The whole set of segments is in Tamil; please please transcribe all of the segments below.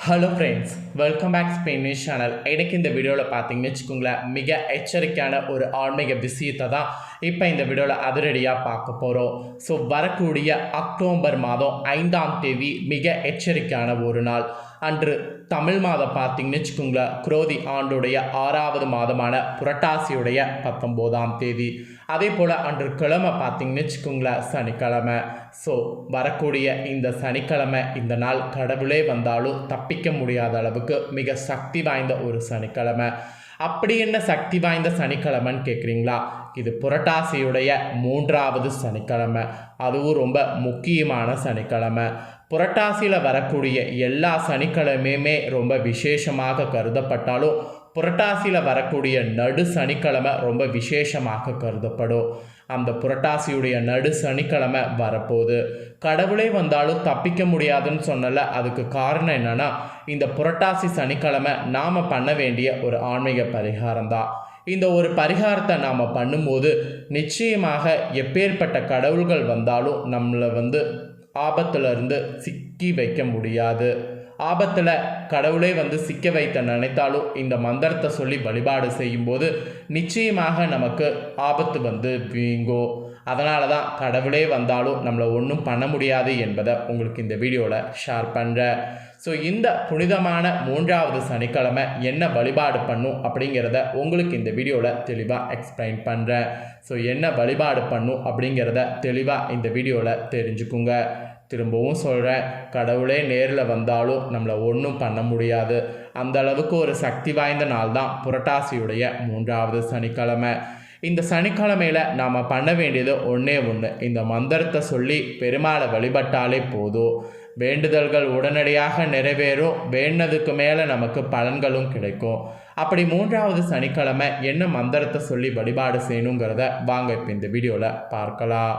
Hello friends welcome back Spanish channel எனக்கு இந்த வீடியோவில் பார்த்தீங்கன்னு வச்சுக்கோங்களேன் மிக எச்சரிக்கையான ஒரு ஆன்மீக விஷயத்தை தான் இப்போ இந்த வீடியோவில் அதிரடியாக பார்க்க போகிறோம் ஸோ வரக்கூடிய அக்டோபர் மாதம் ஐந்தாம் தேதி மிக எச்சரிக்கையான ஒரு நாள். அன்று தமிழ் மாதம் பார்த்தீங்கன்னு வச்சுக்கோங்களேன். குரோதி ஆண்டுடைய ஆறாவது மாதமான புரட்டாசியுடைய பத்தொம்போதாம் தேதி. அதே போல் அன்று கிழமை பார்த்தீங்கன்னு வச்சுக்கோங்களேன் சனிக்கிழமை. ஸோ வரக்கூடிய இந்த சனிக்கிழமை இந்த நாள் கடவுளே வந்தாலும் தப்பிக்க முடியாத அளவுக்கு மிக சக்தி வாய்ந்த ஒரு சனிக்கிழமை. அப்படி என்ன சக்தி வாய்ந்த சனிக்கிழமைன்னு கேட்குறீங்களா இது புரட்டாசியுடைய மூன்றாவது சனிக்கிழமை. அதுவும் ரொம்ப முக்கியமான சனிக்கிழமை. புரட்டாசியில் வரக்கூடிய எல்லா சனிக்கிழமையுமே ரொம்ப விசேஷமாக கருதப்பட்டாலும் புரட்டாசியில் வரக்கூடிய நடு சனிக்கிழமை ரொம்ப விசேஷமாக கருதப்படும். அந்த புரட்டாசியுடைய நடு சனிக்கிழமை வரப்போகுது. கடவுளே வந்தாலும் தப்பிக்க முடியாதுன்னு சொன்னல. அதுக்கு காரணம் என்னன்னா இந்த புரட்டாசி சனிக்கிழமை நாம் பண்ண வேண்டிய ஒரு ஆன்மீக பரிகாரம் தான் இந்த ஒரு பரிகாரத்தை நாம் பண்ணும்போது நிச்சயமாக எப்பேற்பட்ட கடவுள்கள் வந்தாலும் நம்மளை வந்து ஆபத்துல இருந்து சிக்கி வைக்க முடியாது. ஆபத்தில் கடவுளே வந்து சிக்க வைத்த நினைத்தாலும் இந்த மந்திரத்தை சொல்லி வழிபாடு செய்யும்போது நிச்சயமாக நமக்கு ஆபத்து வந்து வீங்கோ. அதனால தான் கடவுளே வந்தாலும் நம்மளை ஒன்றும் பண்ண முடியாது என்பதை உங்களுக்கு இந்த வீடியோவில் ஷேர் பண்ணுறேன் ஸோ இந்த புனிதமான மூன்றாவது சனிக்கிழமை என்ன வழிபாடு பண்ணும் அப்படிங்கிறத உங்களுக்கு இந்த வீடியோவில் தெளிவாக எக்ஸ்பிளைன் பண்ணுறேன் ஸோ என்ன வழிபாடு பண்ணும் அப்படிங்கிறத தெளிவாக இந்த வீடியோவில் தெரிஞ்சுக்குங்க. திரும்பவும் சொல்கிறேன் கடவுளே நேரில் வந்தாலும் நம்மளை ஒன்றும் பண்ண முடியாது. அந்த அளவுக்கு ஒரு சக்தி வாய்ந்த நாள் தான் புரட்டாசியுடைய மூன்றாவது சனிக்கிழமை. இந்த சனிக்கிழமையில் நாம் பண்ண வேண்டியது ஒன்றே ஒன்று இந்த மந்திரத்தை சொல்லி பெருமாளை வழிபட்டாலே போதும். வேண்டுதல்கள் உடனடியாக நிறைவேறும். வேண்டதுக்கு மேலே நமக்கு பலன்களும் கிடைக்கும். அப்படி மூன்றாவது சனிக்கிழமை என்ன மந்திரத்தை சொல்லி வழிபாடு செய்யணுங்கிறத வாங்க இப்போ இந்த வீடியோவில் பார்க்கலாம்.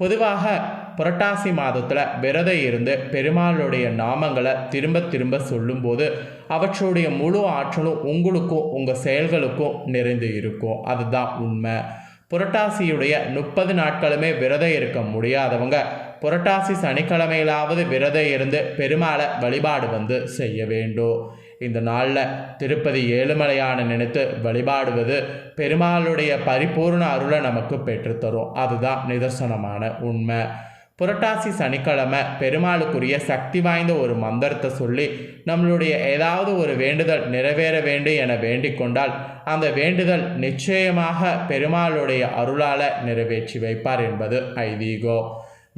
பொதுவாக புரட்டாசி மாதத்தில் விரதம் இருந்து பெருமாளுடைய நாமங்களை திரும்ப திரும்ப சொல்லும்போது அவற்றுடைய முழு ஆற்றலும் உங்களுக்கும் உங்கள் செயல்களுக்கும் நிறைந்து இருக்கும். அதுதான் உண்மை. புரட்டாசியுடைய முப்பது நாட்களுமே விரதம் இருக்க முடியாதவங்க புரட்டாசி சனிக்கிழமையிலாவது விரதம் இருந்து பெருமாளை வழிபாடு வந்து செய்ய வேண்டும். இந்த நாளில் திருப்பதி ஏழுமலையான நினைத்து வழிபாடுவது பெருமாளுடைய பரிபூர்ண அருளை நமக்கு பெற்றுத்தரும் அதுதான் நிதர்சனமான உண்மை. புரட்டாசி சனிக்கிழமை பெருமாளுக்குரிய சக்தி வாய்ந்த ஒரு மந்திரத்தை சொல்லி நம்மளுடைய ஏதாவது ஒரு வேண்டுதல் நிறைவேற வேண்டும் என வேண்டிக் கொண்டால் அந்த வேண்டுதல் நிச்சயமாக பெருமாளுடைய அருளால் நிறைவேற்றி வைப்பார் என்பது ஐதீகோ.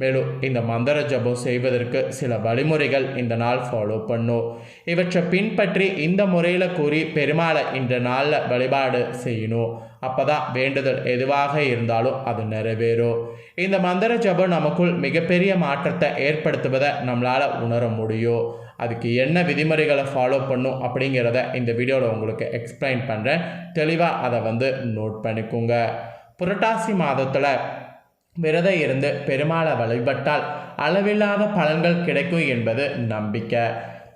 மேலும் இந்த மந்திர ஜபம் செய்வதற்கு சில வழிமுறைகள் இந்த நாள் ஃபாலோ பண்ணும் இவற்றை பின்பற்றி இந்த முறையில் கூறி பெருமாளை இந்த நாளில் வழிபாடு செய்யணும் அப்போ தான் வேண்டுதல் எதுவாக இருந்தாலும் அது நிறைவேறும் இந்த மந்திர ஜபம் நமக்குள் மிகப்பெரிய மாற்றத்தை ஏற்படுத்துவதை நம்மளால் உணர முடியும் அதுக்கு என்ன விதிமுறைகளை ஃபாலோ பண்ணும் அப்படிங்கிறத இந்த வீடியோவில் உங்களுக்கு எக்ஸ்பிளைன் பண்ணுறேன் தெளிவாக அதை வந்து நோட் பண்ணிக்கோங்க. புரட்டாசி மாதத்தில் விரதம் இருந்து பெருமாளை வழிபட்டால் அளவில்லாத பலன்கள் கிடைக்கும் என்பது நம்பிக்கை.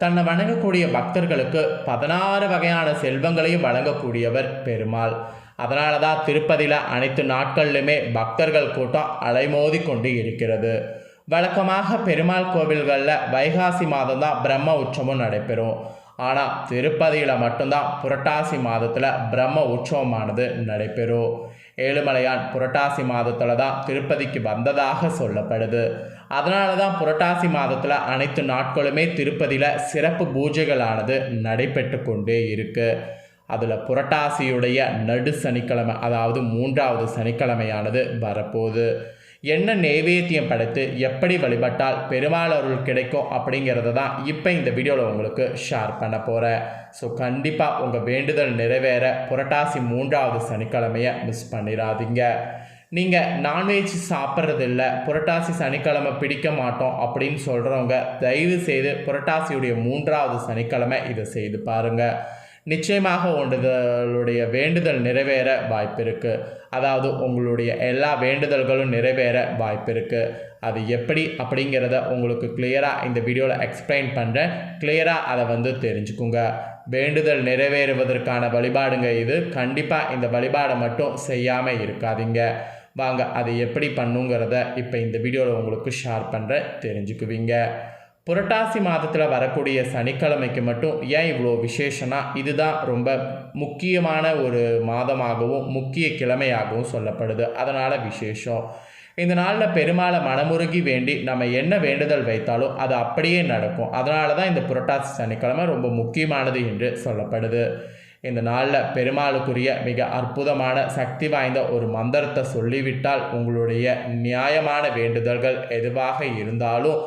தன்னை வணங்கக்கூடிய பக்தர்களுக்கு பதினாறு வகையான செல்வங்களையும் வழங்கக்கூடியவர் பெருமாள். அதனால தான் திருப்பதியில் அனைத்து நாட்கள்லையுமே பக்தர்கள் கூட்டம் அலைமோதி கொண்டு இருக்கிறது. வழக்கமாக பெருமாள் கோவில்களில் வைகாசி மாதம் தான் பிரம்ம உற்சவம் நடைபெறும். ஆனால் திருப்பதியில் மட்டும்தான் புரட்டாசி மாதத்தில் பிரம்ம உற்சவமானது நடைபெறும். ஏழுமலையான் புரட்டாசி மாதத்தில் தான் திருப்பதிக்கு வந்ததாக சொல்லப்படுது. அதனால தான் புரட்டாசி மாதத்தில் அனைத்து நாட்களுமே திருப்பதியில் சிறப்பு பூஜைகளானது நடைபெற்று கொண்டே இருக்குது அதில் புரட்டாசியுடைய நடு சனிக்கிழமை அதாவது மூன்றாவது சனிக்கிழமையானது வரப்போகுது. என்ன நெய்வேத்தியம் படைத்து எப்படி வழிபட்டால் பெருமாள் அருள் கிடைக்கும் அப்படிங்கிறத தான் இப்போ இந்த வீடியோவில் உங்களுக்கு ஷேர் பண்ண போகிறேன் ஸோ கண்டிப்பாக உங்கள் வேண்டுதல் நிறைவேற புரட்டாசி மூன்றாவது சனிக்கிழமையை மிஸ் பண்ணிடாதீங்க நீங்கள் நான்வெஜ் சாப்பிட்றதில்ல புரட்டாசி சனிக்கிழமை பிடிக்க மாட்டோம் அப்படின்னு சொல்கிறவங்க தயவு செய்து புரட்டாசியுடைய மூன்றாவது சனிக்கிழமை இதை செய்து பாருங்கள் நிச்சயமாக உங்களுடைய வேண்டுதல் நிறைவேற வாய்ப்பு இருக்குது அதாவது உங்களுடைய எல்லா வேண்டுதல்களும் நிறைவேற வாய்ப்பு இருக்குது அது எப்படி அப்படிங்கிறத உங்களுக்கு கிளியராக இந்த வீடியோவில் எக்ஸ்பிளைன் பண்ணுறேன் கிளியராக அதை வந்து தெரிஞ்சுக்குங்க. வேண்டுதல் நிறைவேறுவதற்கான வழிபாடுங்க இது. கண்டிப்பாக இந்த வழிபாடை மட்டும் செய்யாமல் இருக்காதீங்க. வாங்க அது எப்படி பண்ணுங்கிறத இப்போ இந்த வீடியோவில் உங்களுக்கு ஷேர் பண்ணுறேன் தெரிஞ்சுக்குவீங்க. புரட்டாசி மாதத்தில் வரக்கூடிய சனிக்கிழமைக்கு மட்டும் ஏன் இவ்வளோ விசேஷனா இதுதான் ரொம்ப முக்கியமான ஒரு மாதமாகவும் முக்கிய கிழமையாகவும் சொல்லப்படுது. அதனால் விசேஷம். இந்த நாளில் பெருமாளை மனமுருகி வேண்டி நம்ம என்ன வேண்டுதல் வைத்தாலும் அது அப்படியே நடக்கும். அதனால தான் இந்த புரட்டாசி சனிக்கிழமை ரொம்ப முக்கியமானது என்று சொல்லப்படுது. இந்த நாளில் பெருமாளுக்குரிய மிக அற்புதமான சக்தி வாய்ந்த ஒரு மந்திரத்தை சொல்லிவிட்டால் உங்களுடைய நியாயமான வேண்டுதல்கள் எதுவாக இருந்தாலும்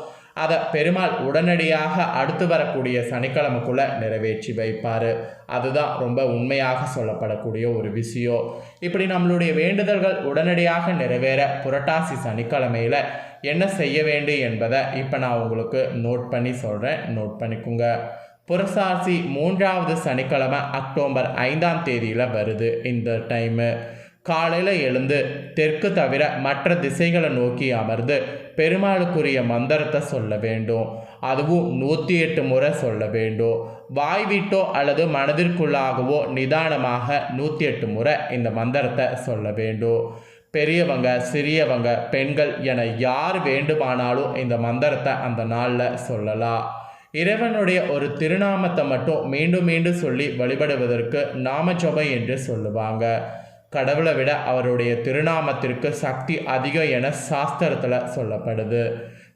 அதை பெருமாள் உடனடியாக அடுத்து வரக்கூடிய சனிக்கிழமைக்குள்ளே நிறைவேற்றி வைப்பார். அதுதான் ரொம்ப உண்மையாக சொல்லப்படக்கூடிய ஒரு விஷயம். இப்படி நம்மளுடைய வேண்டுதல்கள் உடனடியாக நிறைவேற புரட்டாசி சனிக்கிழமையில் என்ன செய்ய வேண்டும் என்பதை இப்போ நான் உங்களுக்கு நோட் பண்ணி சொல்கிறேன் நோட் பண்ணிக்கோங்க. புரசாசி மூன்றாவது சனிக்கிழமை அக்டோபர் ஐந்தாம் தேதியில் வருது இந்த டைமு காலையில் எழுந்து தெற்கு தவிர மற்ற திசைகளை நோக்கி அமர்ந்து பெருமாளுக்குரிய மந்திரத்தை சொல்ல வேண்டும். அதுவும் நூற்றி எட்டு முறை சொல்ல வேண்டும். வாய்விட்டோ அல்லது மனதிற்குள்ளாகவோ நிதானமாக நூற்றி எட்டு முறை இந்த மந்திரத்தை சொல்ல வேண்டும். பெரியவங்க சிறியவங்க பெண்கள் என யார் வேண்டுமானாலும் இந்த மந்திரத்தை அந்த நாளில் சொல்லலாம். இறைவனுடைய ஒரு திருநாமத்தை மட்டும் மீண்டும் மீண்டும் சொல்லி வழிபடுவதற்கு நாமஜபம் என்று சொல்லுவாங்க. கடவுளை விட அவருடைய திருநாமத்திற்கு சக்தி அதிகம் என சாஸ்திரத்தில் சொல்லப்படுது.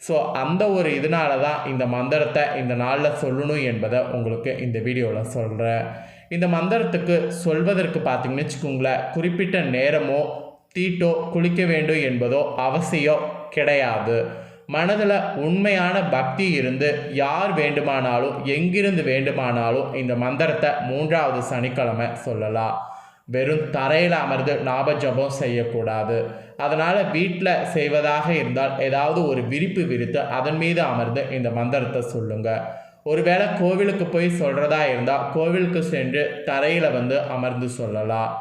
ஸோ அந்த ஒரு இதனால தான் இந்த மந்திரத்தை இந்த நாளில் சொல்லணும் என்பதை உங்களுக்கு இந்த வீடியோவில் சொல்கிறேன் இந்த மந்திரத்துக்கு சொல்வதற்கு பார்த்தீங்கன்னு வச்சுக்கோங்களேன் குறிப்பிட்ட நேரமோ தீட்டோ குளிக்க வேண்டும் என்பதோ அவசியம் கிடையாது. மனதில் உண்மையான பக்தி இருந்து யார் வேண்டுமானாலும் எங்கிருந்து வேண்டுமானாலும் இந்த மந்திரத்தை மூன்றாவது சனிக்கிழமை சொல்லலாம். வெறும் தரையில் அமர்ந்து ஞாபஜபம் செய்யக்கூடாது. அதனால் வீட்டில் செய்வதாக இருந்தால் ஏதாவது ஒரு விரிப்பு விரித்து அதன் மீது அமர்ந்து இந்த மந்திரத்தை சொல்லுங்கள் ஒருவேளை கோவிலுக்கு போய் சொல்கிறதா இருந்தால் கோவிலுக்கு சென்று தரையில் வந்து அமர்ந்து சொல்லலாம்.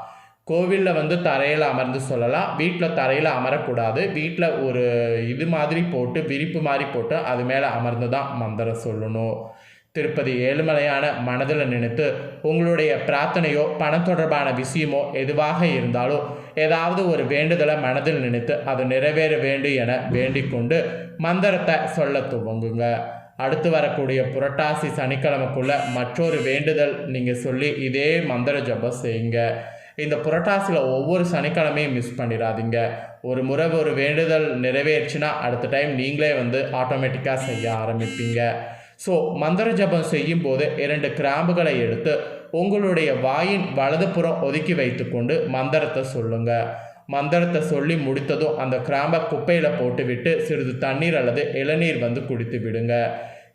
கோவிலில் வந்து தரையில் அமர்ந்து சொல்லலாம். வீட்டில் தரையில் அமரக்கூடாது. வீட்டில் ஒரு இது மாதிரி போட்டு விரிப்பு மாதிரி போட்டு அது மேலே அமர்ந்து தான் மந்திரம் சொல்லணும். திருப்பதி ஏழுமலையான மனதில் நினைத்து உங்களுடைய பிரார்த்தனையோ பணம் தொடர்பான விஷயமோ எதுவாக இருந்தாலும் ஏதாவது ஒரு வேண்டுதலை மனதில் நினைத்து அது நிறைவேற வேண்டும் என வேண்டிக் கொண்டு மந்திரத்தை சொல்ல துவங்குங்க. அடுத்து வரக்கூடிய புரட்டாசி சனிக்கிழமைக்குள்ள மற்றொரு வேண்டுதல் நீங்கள் சொல்லி இதே மந்திர ஜபம் செய்யுங்க. இந்த புரட்டாசியில் ஒவ்வொரு சனிக்கிழமையும் மிஸ் பண்ணிடாதீங்க. ஒரு முறை ஒரு வேண்டுதல் நிறைவேறுச்சுன்னா அடுத்த டைம் நீங்களே வந்து ஆட்டோமேட்டிக்காக செய்ய ஆரம்பிப்பீங்க. ஸோ மந்திர ஜபம் செய்யும் போது இரண்டு கிராம்புகளை எடுத்து உங்களுடைய வாயின் வலதுபுறம் ஒதுக்கி வைத்துக்கொண்டு மந்திரத்தை சொல்லுங்க. மந்திரத்தை சொல்லி முடித்ததும் அந்த கிராம்பை குப்பையில் போட்டுவிட்டு சிறிது தண்ணீர் அல்லது இளநீர் வந்து குடித்து விடுங்க.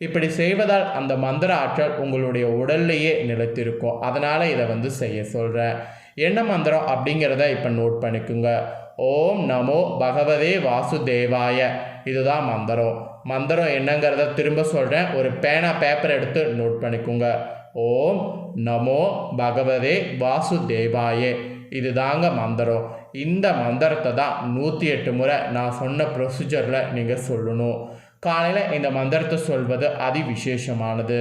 இப்படி செய்வதால் அந்த மந்திர ஆற்றல் உங்களுடைய உடல்லையே நிலைத்திருக்கும். அதனால் இதை வந்து செய்ய சொல்கிறேன் என்ன மந்திரம் அப்படிங்கிறத இப்போ நோட் பண்ணிக்கோங்க. ஓம் நமோ பகவதே வாசுதேவாய. இதுதான் மந்திரம். மந்திரம் என்னங்கிறத திரும்ப சொல்கிறேன் ஒரு பேனா பேப்பர் எடுத்து நோட் பண்ணிக்கோங்க. ஓம் நமோ பகவதே வாசுதேவாயே. இதுதாங்க மந்திரம். இந்த மந்திரத்தை தான் நூற்றி எட்டு முறை நான் சொன்ன ப்ரொசீஜரில் நீங்கள் சொல்லணும். காலையில் இந்த மந்திரத்தை சொல்வது அதி விசேஷமானது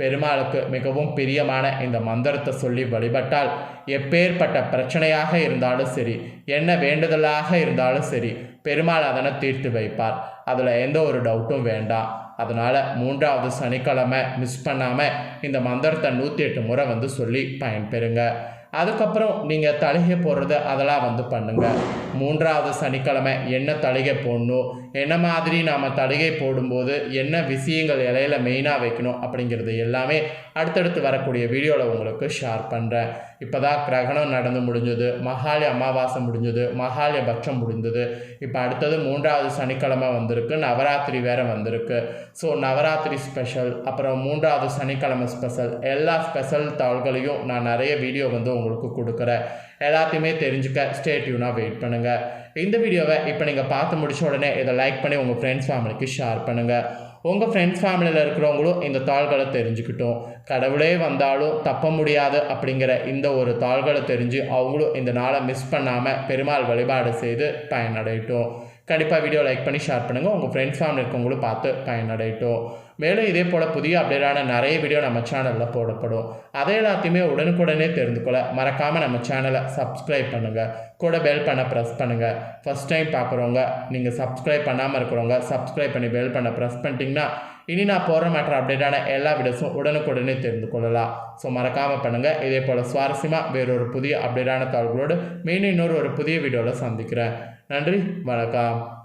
பெருமாளுக்கு மிகவும் பிரியமான இந்த மந்திரத்தை சொல்லி வழிபட்டால் எப்பேற்பட்ட பிரச்சனையாக இருந்தாலும் சரி என்ன வேண்டுதலாக இருந்தாலும் சரி பெருமாள் அதனை தீர்த்து வைப்பார். அதில் எந்த ஒரு டவுட்டும் வேண்டாம். அதனால் மூன்றாவது சனிக்கிழமை மிஸ் பண்ணாமல் இந்த மந்திரத்தை நூற்றி எட்டு முறை வந்து சொல்லி பயன்பெறுங்க. அதுக்கப்புறம் நீங்கள் தலிகை போடுறது அதெல்லாம் வந்து பண்ணுங்கள் மூன்றாவது சனிக்கிழமை என்ன தலிகை போடணும்? என்ன மாதிரி நாம் தலிகை போடும்போது என்ன விஷயங்கள் இலையில மெயினாக வைக்கணும் அப்படிங்கிறது எல்லாமே அடுத்தடுத்து வரக்கூடிய வீடியோவில் உங்களுக்கு ஷேர் பண்ணுறேன் இப்போ தான் கிரகணம் நடந்து முடிஞ்சது மகாலி அமாவாசை முடிஞ்சது மகாலய பட்சம் முடிஞ்சது இப்போ அடுத்தது மூன்றாவது சனிக்கிழமை வந்திருக்கு நவராத்திரி வேறு வந்திருக்கு. ஸோ நவராத்திரி ஸ்பெஷல் அப்புறம் மூன்றாவது சனிக்கிழமை ஸ்பெஷல் எல்லா ஸ்பெஷல் தாள்களையும் நான் நிறைய வீடியோ வந்து உங்களுக்கு கொடுக்குறேன் எல்லாத்தையுமே தெரிஞ்சுக்க ஸ்டேட்யூனாக வெயிட் பண்ணுங்கள் இந்த வீடியோவை இப்போ நீங்கள் பார்த்து முடிச்ச உடனே இதை லைக் பண்ணி உங்கள் ஃப்ரெண்ட்ஸ் ஃபேமிலிக்கு ஷேர் பண்ணுங்கள் உங்கள் ஃப்ரெண்ட்ஸ் ஃபேமிலியில் இருக்கிறவங்களும் இந்த தாள்களை தெரிஞ்சுக்கிட்டோம். கடவுளே வந்தாலும் தப்ப முடியாது அப்படிங்கிற இந்த ஒரு தாள்களை தெரிஞ்சு அவங்களும் இந்த நாளை மிஸ் பண்ணாமல் பெருமாள் வழிபாடு செய்து பயனடையட்டும். கண்டிப்பாக வீடியோ லைக் பண்ணி ஷேர் பண்ணுங்கள் உங்கள் ஃப்ரெண்ட்ஸ் ஃபேமிலி இருக்கவங்களும் பார்த்து பயனடையட்டும். மேலும் இதே போல் புதிய அப்டேட்டான நிறைய வீடியோ நம்ம சேனலில் போடப்படும். அதை எல்லாத்தையுமே உடனுக்குடனே தெரிந்து கொள்ள மறக்காமல் நம்ம சேனலை சப்ஸ்கிரைப் பண்ணுங்கள் கூட பெல் பண்ண ப்ரெஸ் பண்ணுங்கள் ஃபஸ்ட் டைம் பார்க்குறவங்க நீங்கள் சப்ஸ்கிரைப் பண்ணாமல் இருக்கிறவங்க சப்ஸ்கிரைப் பண்ணி பெல் பண்ண ப்ரெஸ் பண்ணிட்டீங்கன்னா இனி நான் போகிற மற்ற அப்டேட்டான எல்லா வீடியோஸும் உடனுக்குடனே தெரிந்து கொள்ளலாம். ஸோ மறக்காமல் பண்ணுங்கள் இதே போல் சுவாரஸ்யமாக வேறொரு புதிய அப்டேட்டான தகவல்களோடு மீண்டும் இன்னொரு ஒரு புதிய வீடியோவில் சந்திக்கிறேன். நன்றி வணக்கம்.